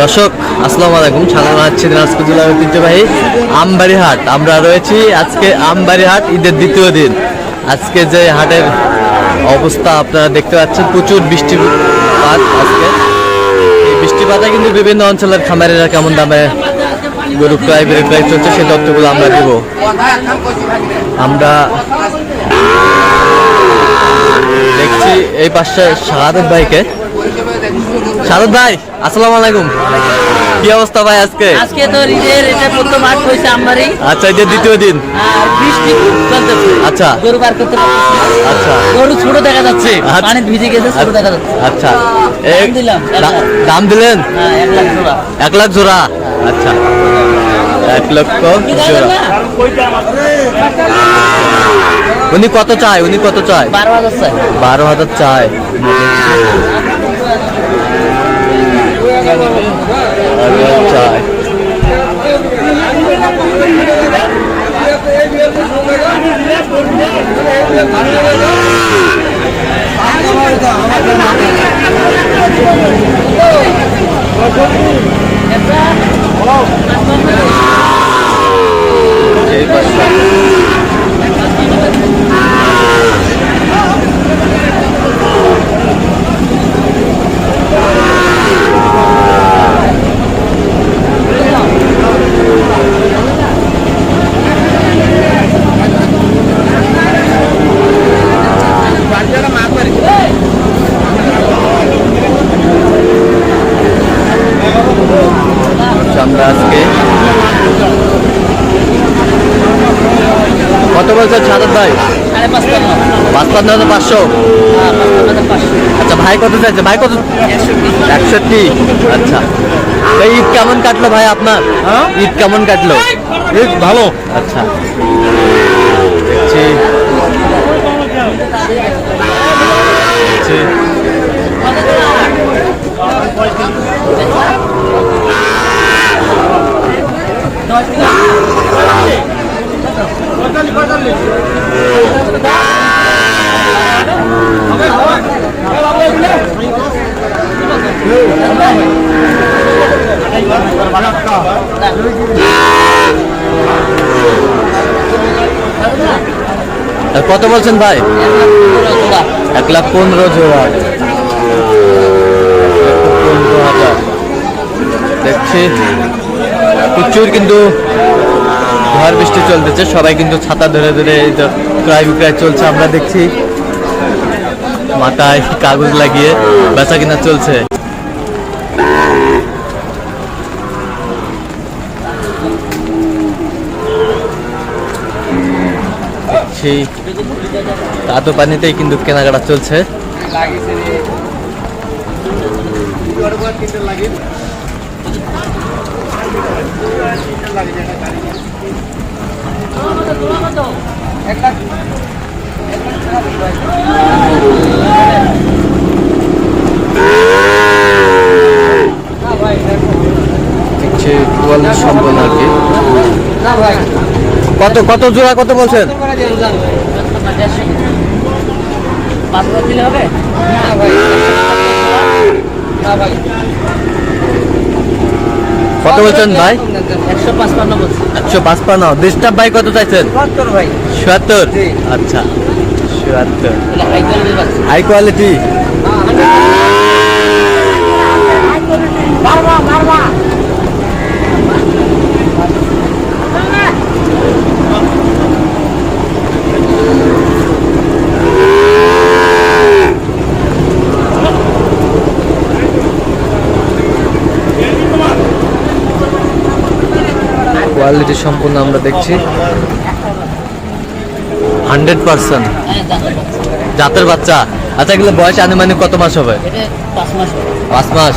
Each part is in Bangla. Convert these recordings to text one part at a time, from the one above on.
দর্শক, আসসালামু আলাইকুম। সালাম আছি দিনাজপুর জেলার ঐতিহ্যবাহী আমবাড়ি হাট আমরা রয়েছি আজকে আমবাড়ি হাট ঈদের দ্বিতীয় দিন। আজকে যে হাটের অবস্থা আপনারা দেখতে পাচ্ছেন, প্রচুর বৃষ্টিপাত আজকে। এই বৃষ্টিপাতে কিন্তু বিভিন্ন অঞ্চলের খামারেরা কেমন দামে গরু ক্রয়, বিক্রয় চলছে সেই তথ্যগুলো আমরা দেব। আমরা দেখছি এই পাশে শাহাদত ভাইকে। শাহাদত ভাই আসসালামু আলাইকুম। কি অবস্থা ভাই আজকে? আজকে তো ঈদের এটা প্রথম হয়েছে আমারই আচ্ছা দ্বিতীয় দিন। আর বৃষ্টি খুব চলতেছে। আচ্ছা। গরু বার করতে আচ্ছা। গরু ছোট দেখা যাচ্ছে। আচ্ছা। পানি ভিজে গেছে ছোট দেখা যাচ্ছে। আচ্ছা। দাম দিলাম। দাম দিলেন? হ্যাঁ এক লাখ জোড়া। এক লাখ জোড়া? আচ্ছা। এক লক্ষ জোড়া। উনি কত চায়? উনি কত চায়? বারো হাজার চাই বারো হাজার চায়। চায় এই পাশে। আমরা আজকে কত বলছেন সাদত ভাই? পাঁচপান্ন পাঁচপান্ন হাজার পাঁচশো? হ্যাঁ হাজার পাঁচশো। আচ্ছা ভাই কত চাইছে? ভাই কত? একষট্টি। আচ্ছা। তো ঈদ কেমন কাটলো ভাই আপনার? ঈদ কেমন কাটলো? ঈদ ভালো। আচ্ছা। দেখছি। দেখছি। কত বলছেন ভাই? এক লাখ পনেরো জোড়া। দেখছি। প্রচুর কিন্তু ঝড় বৃষ্টি চলতেছে, সবাই কিন্তু ছাতা ধরে ধরে এই তো ক্রয় বিক্রয় চলছে, আমরা দেখছি মাথায় কাগজ লাগিয়ে বেচা কিনা চলছে। সেই কাদো পানিতেই কিন্তু কেনাকাটা চলছে। দেখছি কোয়ালিটি সম্পন্ন আর কি। কত কত জোড়া কত বলছেন? কত বলছেন ভাই? একশো পাঁচপান্ন একশো পাঁচপান্ন। ডিস্টার্ব ভাই কত চাইছেন? সত্তর ভাই। চুয়াত্তর আচ্ছা চুয়াত্তর হাই কোয়ালিটি বাচ্চা হাই কোয়ালিটি সম্পূর্ণ আমরা দেখছি। হান্ড্রেড পার্সেন্ট জাতের বাচ্চা। আচ্ছা এগুলো বয়স আনুমানিক কত মাস হবে? পাঁচ মাস পাঁচ মাস।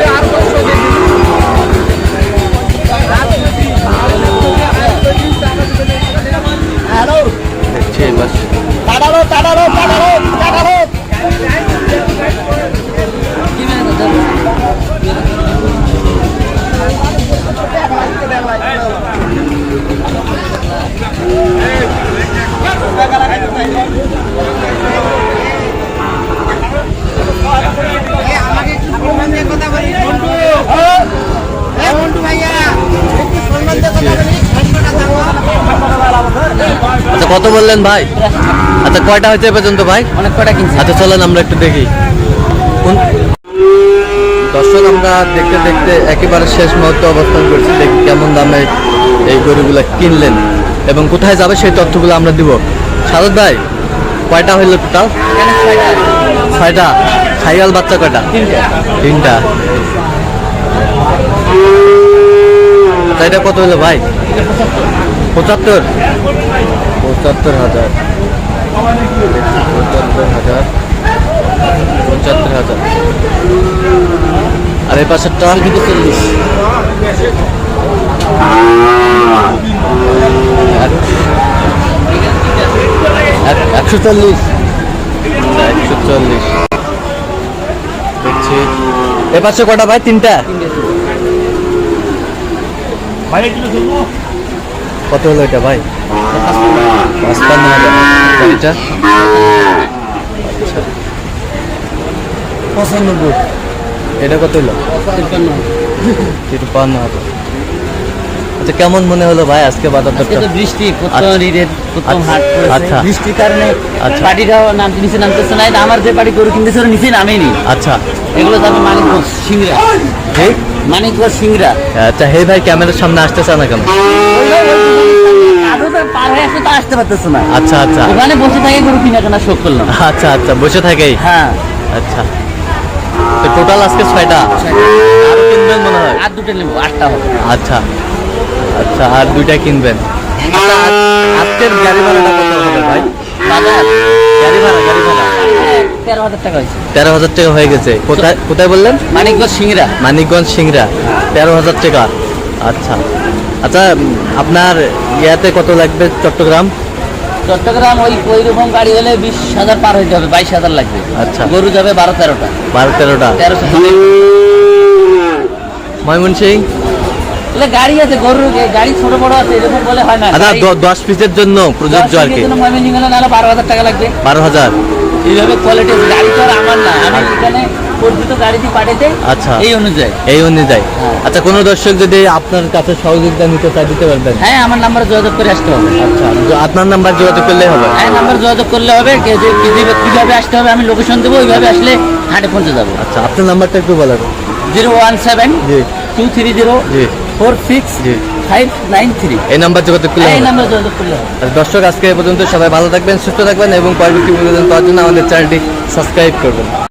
দেখছি কত বললেন ভাই? আচ্ছা কয়টা হয়েছে পর্যন্ত ভাই? অনেক কটা কিনছে। আচ্ছা চলেন আমরা একটু দেখি। দর্শক আমরা দেখতে দেখতে একেবারে শেষ মুহূর্তে অবস্থান করছি। দেখি কেমন দামে এই গরুগুলো কিনলেন এবং কোথায় যাবে সেই তথ্যগুলো আমরা দিব। সারদ ভাই কয়টা হইল টোটাল ছয়টা। সাইয়াল বাচ্চা কয়টা? তিনটা। তিনটা এটা কত হলো ভাই? পঁচাত্তর। পঁচাত্তর হাজার। পঁচাত্তর হাজার। পঁচাত্তর হাজার। আর এই পাশেরটা কিন্তু চল্লিশ এক- একশো চল্লিশ। একশো চল্লিশ। দেখছি। এ পাশে কটা ভাই? তিনটা। কত হলো এটা ভাই? পাঁচপান্ন হাজার এটা আচ্ছা পঁচানব্বই। এটা কত হলো? তিপ্পান্ন। হাজার আচ্ছা কেমন মনে হলো ভাই আজকে বাজার দরটা? বৃষ্টি প্রথম আচ্ছা। ঈদের প্রথম আচ্ছা। হাট আচ্ছা। বৃষ্টির কারণে আচ্ছা। পার্টিটাও নামতে নিচে নামতেছে না। আমার যে পার্টি গরু কিনতেছে ওরা নিচে নামেনি। আচ্ছা। এগুলো যাবে মানিকগঞ্জ সিংড়া। ঠিক মানিকগঞ্জ সিংড়া। আচ্ছা হে ভাই ক্যামেরার সামনে আসতেছে না কেন? পার হয়ে আসতে তো আসতে পারতেছে না। আচ্ছা আচ্ছা। ওখানে বসে থাকে গরু কিনা কেনা শোক করলাম। আচ্ছা আচ্ছা বসে থাকেই? হ্যাঁ। আচ্ছা। তো টোটাল আজকে ছয়টা? আরও কিনবেন মনে হয়? আর দুটো নেব আটটা হবে। আচ্ছা। আচ্ছা আর দুইটা কিনবেন। আচ্ছা, আজকের গাড়ি ভাড়াটা কত হবে ভাই? বাজার। গাড়ি ভাড়া গাড়ি ভাড়া। তেরো হাজার টাকা হয়েছে। তেরো হাজার টাকা হয়ে গেছে। কোথায় কোথায় বললেন? মানিকগঞ্জ সিংড়া। মানিকগঞ্জ সিংড়া। তেরো হাজার টাকা। আচ্ছা। আচ্ছা আপনার ইয়াতে কত লাগবে চট্টগ্রাম? চট্টগ্রাম ওই ওই রকম গাড়ি হলে বিশ হাজার পার হয়ে যাবে বাইশ হাজার লাগবে। আচ্ছা। গরু যাবে বারো তেরোটা। বারো তেরোটা। তেরোশো ময়মনসিং? তাহলে গাড়ি আছে গরুর গাড়ি ছোট বড় আছে এরকম বলে হয় না। আচ্ছা দ- দশ পিসের জন্য প্রযোজ্য আর কি। জন্য নাহলে বারো হাজার টাকা লাগবে। বারো হাজার। এইভাবে কোয়ালিটি গাড়ি তো আর আমার না। আমি এখানে পরিচিত গাড়ি দিয়ে পাঠাতে আচ্ছা। এই অনুযায়ী। এই অনুযায়ী। হ্যাঁ। আচ্ছা কোনো দর্শক যদি আপনার কাছে সহযোগিতা নিতে চায় দিতে পারবেন? হ্যাঁ আমার নাম্বারে যোগাযোগ করে আসতে হবে। আচ্ছা আপনার নাম্বার যোগাযোগ করলেই হবে? হ্যাঁ নাম্বার যোগাযোগ করলে হবে। কিভাবে- আসতে হবে আমি লোকেশন দেবো ওইভাবে আসলে হাটে পৌঁছে যাব। আচ্ছা আপনার নাম্বারটা একটু বলেন জিরো ওয়ান সেভেন জি। টু থ্রি জিরো জি। ফোর সিক্স জি। Five nine three. এই নাম্বার যোগাযোগ করলে এই নাম্বার যোগাযোগ করলে হবে। দর্শক আজকে পর্যন্ত সবাই ভালো থাকবেন সুস্থ থাকবেন এবং পরবর্তী বিনোদন পাওয়ার জন্য আমাদের চ্যানেলটি সাবস্ক্রাইব করবেন।